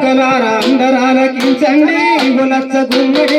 ఒక్కలారా అందరాలకించండి ఇవ్వలచ్చ గుమ్మడి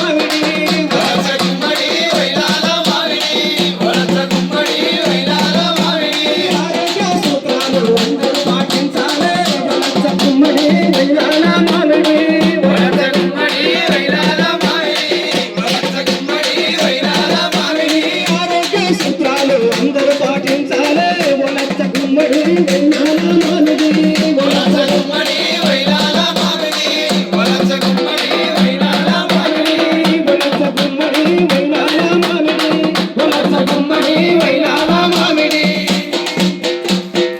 సూత్రాలు అందరూ పాటించాలి. ఓలచ్చ గుమ్మడి వైలాల